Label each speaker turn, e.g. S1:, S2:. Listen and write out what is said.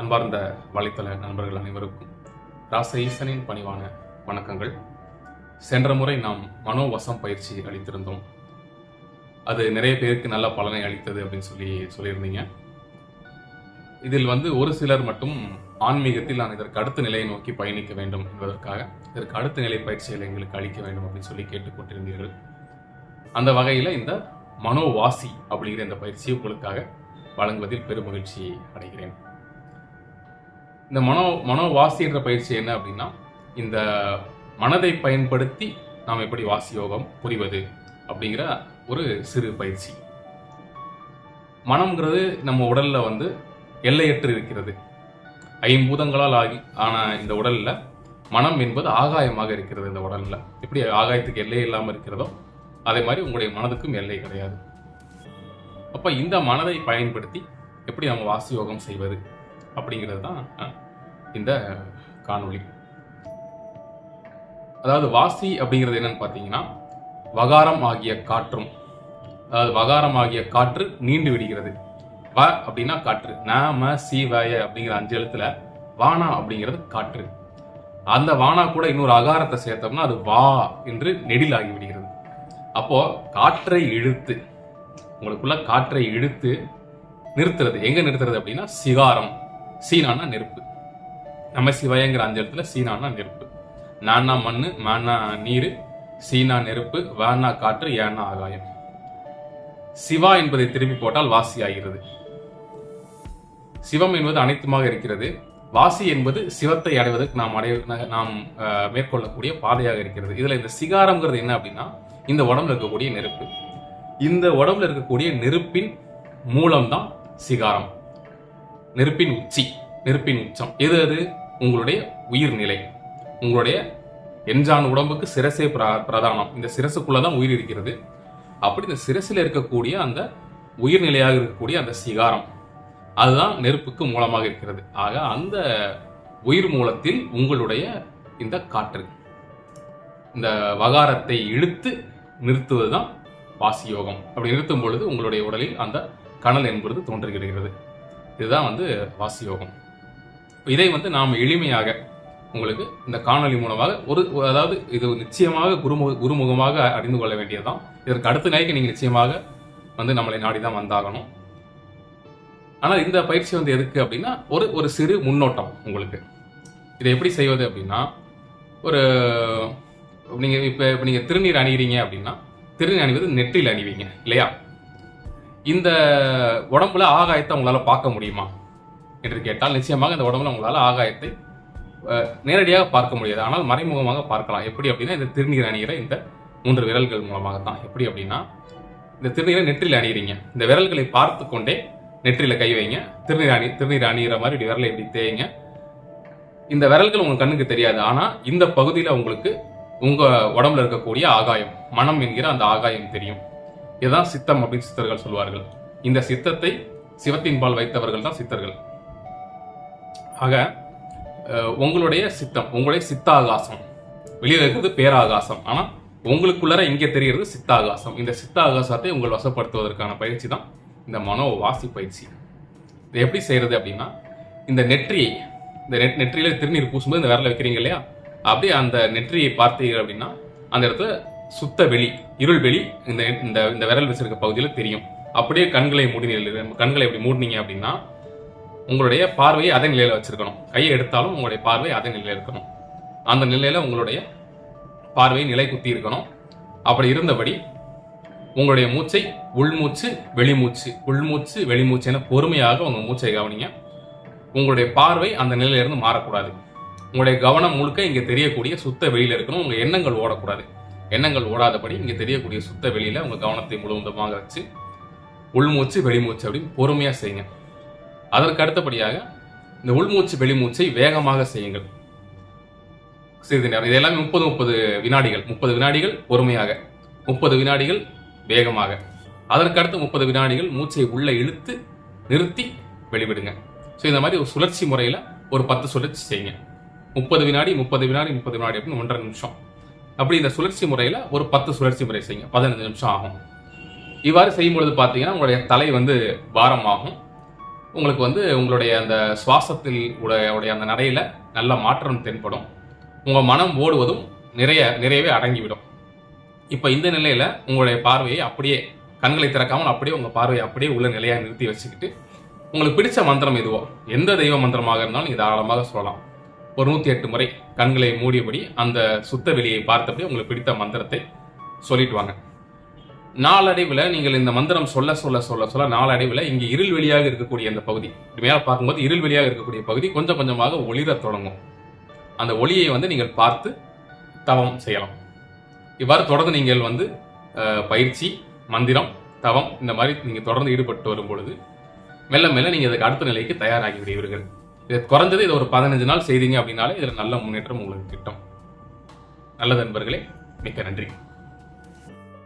S1: அன்பார்ந்த வலைத்தள நண்பர்கள் அனைவருக்கும் ராச ஈசனின் பணிவான வணக்கங்கள். சென்ற முறை நாம் மனோவசம் பயிற்சி அளித்திருந்தோம். அது நிறைய பேருக்கு நல்ல பலனை அளித்தது அப்படின்னு சொல்லி சொல்லியிருந்தீங்க. இதில் வந்து ஒரு சிலர் மட்டும் ஆன்மீகத்தில் நான் இதற்கு அடுத்த நிலையை நோக்கி பயணிக்க வேண்டும் என்பதற்காக இதற்கு அடுத்த நிலை பயிற்சிகளை எங்களுக்கு அளிக்க வேண்டும் அப்படின்னு சொல்லி கேட்டுக்கொண்டிருந்தீர்கள் அந்த வகையில் இந்த மனோவாசி அப்படிங்கிற இந்த பயிற்சியை உங்களுக்காக வழங்குவதில் பெருமகிழ்ச்சி அடைகிறேன். இந்த மனோ மனோவாசி என்ற பயிற்சி என்ன அப்படின்னா இந்த மனதை பயன்படுத்தி நாம் எப்படி வாசி யோகம் புரிவது அப்படிங்கிற ஒரு சிறு பயிற்சி. மனம்ங்கிறது நம்ம உடலில் வந்து எல்லையற்று இருக்கிறது. ஐம்பூதங்களால் ஆகி ஆன இந்த உடலில் மனம் என்பது ஆகாயமாக இருக்கிறது இந்த உடலில். எப்படி ஆகாயத்துக்கு எல்லை இல்லாமல் இருக்கிறதோ அதே மாதிரி உங்களுடைய மனதுக்கும் எல்லை கிடையாது. அப்போ இந்த மனதை பயன்படுத்தி எப்படி நம்ம வாசி யோகம் செய்வது? அப்படிங்கிறது தான் இந்த காணொளி. அதாவது வாசி அப்படிங்கிறது என்னன்னு பார்த்தீங்கன்னா வகாரம் ஆகிய காற்றும். அதாவது வகாரம் ஆகிய காற்று நீண்டு விடுகிறது. வ அப்படின்னா காற்று. ந ம சி வய அப்படிங்கிற அஞ்சு எழுத்துல வானா அப்படிங்கிறது காற்று. அந்த வானா கூட இன்னொரு அகாரத்தை சேர்த்தோம்னா அது வா என்று நெடிலாகி விடுகிறது. அப்போ காற்றை இழுத்து உங்களுக்குள்ள காற்றை இழுத்து நிறுத்துறது. எங்க நிறுத்துறது அப்படின்னா சிகாரம். சீனானா நெருப்பு. நம்ம சிவயங்கிற அஞ்சு இடத்துல சீனானா நெருப்பு. நானா மண்ணு மானா நீர் சீனா நெருப்பு வானா காற்று ஏனா ஆகாயம். சிவா என்பதை திரும்பி போட்டால் வாசி ஆகிறது. சிவம் என்பது அனைத்துமாக இருக்கிறது. வாசி என்பது சிவத்தை அடைவதற்கு நாம் அடைய நாம் மேற்கொள்ளக்கூடிய பாதையாக இருக்கிறது. இதுல இந்த சிகாரம்ங்கிறது என்ன அப்படின்னா இந்த உடம்புல இருக்கக்கூடிய நெருப்பு. இந்த உடம்புல இருக்கக்கூடிய நெருப்பின் மூலம்தான் சிகாரம். நெருப்பின் உச்சி நெருப்பின் உச்சம். எது அது? உங்களுடைய உயிர்நிலை. உங்களுடைய எஞ்சான் உடம்புக்கு சிரசே பிரா- பிரதானம். இந்த சிரசுக்குள்ளதான் உயிர் இருக்கிறது. அப்படி இந்த சிரசில் இருக்கக்கூடிய அந்த உயிர்நிலையாக இருக்கக்கூடிய அந்த சிகாரம் அதுதான் நெருப்புக்கு மூலமாக இருக்கிறது. ஆக அந்த உயிர் மூலத்தில் உங்களுடைய இந்த காற்று இந்த வகாரத்தை இழுத்து நிறுத்துவதுதான் வாசி யோகம் அப்படி நிறுத்தும் பொழுது உங்களுடைய உடலில் அந்த கணல் என்பது தோன்றுகிறது இதுதான் வந்து வாசி யோகம் இதை வந்து நாம் எளிமையாக உங்களுக்கு இந்த காணொளி மூலமாக ஒரு ஒரு- அதாவது இது நிச்சயமாக குருமுக குருமுகமாக அறிந்து கொள்ள வேண்டியதுதான். இதற்கு அடுத்த நிலைக்கு நீங்கள் நிச்சயமாக வந்து நம்மளை நாடி தான் வந்தாகணும். ஆனால் இந்த பயிற்சி வந்து எதுக்கு அப்படின்னா ஒரு ஒரு சிறு முன்னோட்டம் உங்களுக்கு. இதை எப்படி செய்வது அப்படின்னா ஒரு நீங்கள் இப்போ இப்போ நீங்கள் திருநீர் அணிகிறீங்க அப்படின்னா திருநீர் அணிவது நெற்றியில் அணிவீங்க இல்லையா? இந்த உடம்புல ஆகாயத்தை உங்களால் பார்க்க முடியுமா என்று கேட்டால் நிச்சயமாக இந்த உடம்புல உங்களால் ஆகாயத்தை நேரடியாக பார்க்க முடியாது. ஆனால் மறைமுகமாக பார்க்கலாம். எப்படி அப்படின்னா இந்த திருநீர் அணிகிற இந்த மூன்று விரல்கள் மூலமாக தான் எப்படி அப்படின்னா இந்த திருநீரை நெற்றியில் அணிகிறீங்க. இந்த விரல்களை பார்த்து கொண்டே நெற்றியில் கை வைங்க. திருநீர் அணி திருநீர் அணிகிற மாதிரி இப்படி விரலை இப்படி தேய்ங்க. இந்த விரல்கள் உங்கள் கண்ணுக்கு தெரியாது. ஆனால் இந்த பகுதியில் உங்களுக்கு உங்கள் உடம்புல இருக்கக்கூடிய ஆகாயம் மனம் என்கிற அந்த ஆகாயம் தெரியும். இதுதான் சித்தம் அப்படின்னு சித்தர்கள் சொல்வார்கள். இந்த சித்தத்தை சிவத்தின் பால் வைத்தவர்கள் தான் சித்தர்கள். ஆக உங்களுடைய சித்தம் உங்களுடைய சித்தாகாசம். வெளியில் இருக்கிறது பேராகாசம். ஆனால் உங்களுக்குள்ளார இங்கே தெரிகிறது சித்தாகாசம். இந்த சித்தாகாசத்தை உங்கள் வசப்படுத்துவதற்கான பயிற்சி தான் இந்த மனோ வாசி பயிற்சி. இதை எப்படி செய்கிறது அப்படின்னா இந்த நெற்றியை இந்த நெட் நெற்றியில் திருநீர் பூசும்போது இந்த விரல வைக்கிறீங்க இல்லையா? அப்படியே அந்த நெற்றியை பார்த்தீங்க அப்படின்னா அந்த இடத்துல சுத்த வெளி இருள் வெளி இந்த இந்த இந்த விரல் வச்சிருக்க பகுதியில் தெரியும். அப்படியே கண்களை மூடி கண்களை இப்படி மூடினீங்க அப்படின்னா உங்களுடைய பார்வையை அதே நிலையில் வச்சிருக்கணும். கையை எடுத்தாலும் உங்களுடைய பார்வை அதே நிலையில் இருக்கணும். அந்த நிலையில உங்களுடைய பார்வையை நிலை குத்தி இருக்கணும். அப்படி இருந்தபடி உங்களுடைய மூச்சை உள்மூச்சு வெளிமூச்சு உள்மூச்சு வெளிமூச்சு என பொறுமையாக உங்க மூச்சை கவனிங்க. உங்களுடைய பார்வை அந்த நிலையிலிருந்து மாறக்கூடாது. உங்களுடைய கவனம் முழுக்க இங்க தெரியக்கூடிய சுத்த வெளியில இருக்கணும். உங்க எண்ணங்கள் ஓடக்கூடாது. எண்ணங்கள் ஓடாதபடி நீங்கள் தெரியக்கூடிய சுத்த வெளியில உங்கள் கவனத்தை முழுவதுமாக வச்சு உள்மூச்சு வெளிமூச்சு அப்படின்னு பொறுமையாக செய்யுங்க. அதற்கு அடுத்தபடியாக இந்த உள்மூச்சு வெளிமூச்சை வேகமாக செய்யுங்கள். சிறிது நேரம். இது எல்லாமே முப்பது முப்பது வினாடிகள். முப்பது வினாடிகள் பொறுமையாக. முப்பது வினாடிகள் வேகமாக. அதற்கு அடுத்து முப்பது வினாடிகள் மூச்சை உள்ளே இழுத்து நிறுத்தி வெளிவிடுங்க. ஸோ இந்த மாதிரி ஒரு சுழற்சி முறையில் ஒரு பத்து சுழற்சி செய்யுங்க. முப்பது வினாடி முப்பது வினாடி முப்பது வினாடி அப்படின்னு ஒன்றரை நிமிஷம். அப்படி இந்த சுழற்சி முறையில் ஒரு பத்து சுழற்சி முறை செய்யுங்க. பதினஞ்சு நிமிஷம் ஆகும். இவ்வாறு செய்யும் பொழுது பார்த்தீங்கன்னா உங்களுடைய தலை வந்து பாரமாகும். உங்களுக்கு வந்து உங்களுடைய அந்த சுவாசத்தில் உடைய உடைய அந்த நடையில் நல்ல மாற்றம் தென்படும். உங்கள் மனம் ஓடுவதும் நிறைய நிறையவே அடங்கிவிடும். இப்போ இந்த நிலையில் உங்களுடைய பார்வையை அப்படியே கண்களை திறக்காமல் அப்படியே உங்கள் பார்வையை அப்படியே உள்ள நிலையாக நிறுத்தி வச்சுக்கிட்டு உங்களுக்கு பிடிச்ச மந்திரம் எதுவோ எந்த தெய்வ மந்திரமாக இருந்தாலும் நீங்கள் தாராளமாக சொல்லலாம். ஒரு நூத்தி எட்டு முறை கண்களை மூடியபடி அந்த சுத்த வெளியை பார்த்தபடி உங்களுக்கு பிடித்த மந்திரத்தை சொல்லிட்டு வாங்க. நாளடைவில் நீங்கள் இந்த மந்திரம் சொல்ல சொல்ல சொல்ல சொல்ல நாளடைவில் இங்கே இருள் வெளியாக இருக்கக்கூடிய அந்த பகுதி இப்படி மேலே பார்க்கும்போது இருள் வெளியாக இருக்கக்கூடிய பகுதி கொஞ்சம் கொஞ்சமாக ஒளிரத் தொடங்கும். அந்த ஒளியை வந்து நீங்கள் பார்த்து தவம் செய்யலாம். இவ்வாறு தொடர்ந்து நீங்கள் வந்து பயிற்சி மந்திரம் தவம் இந்த மாதிரி நீங்கள் தொடர்ந்து ஈடுபட்டு வரும் பொழுது மெல்ல மெல்ல நீங்கள் இதுக்கு அடுத்த நிலைக்கு தயாராகி விடுவீர்கள். இது குறைஞ்சது இது ஒரு பதினஞ்சு நாள் செய்தீங்க அப்படின்னாலே இதில் நல்ல முன்னேற்றம் உங்களுக்கு கிட்டும். நல்லது நண்பர்களே மிக்க நன்றி.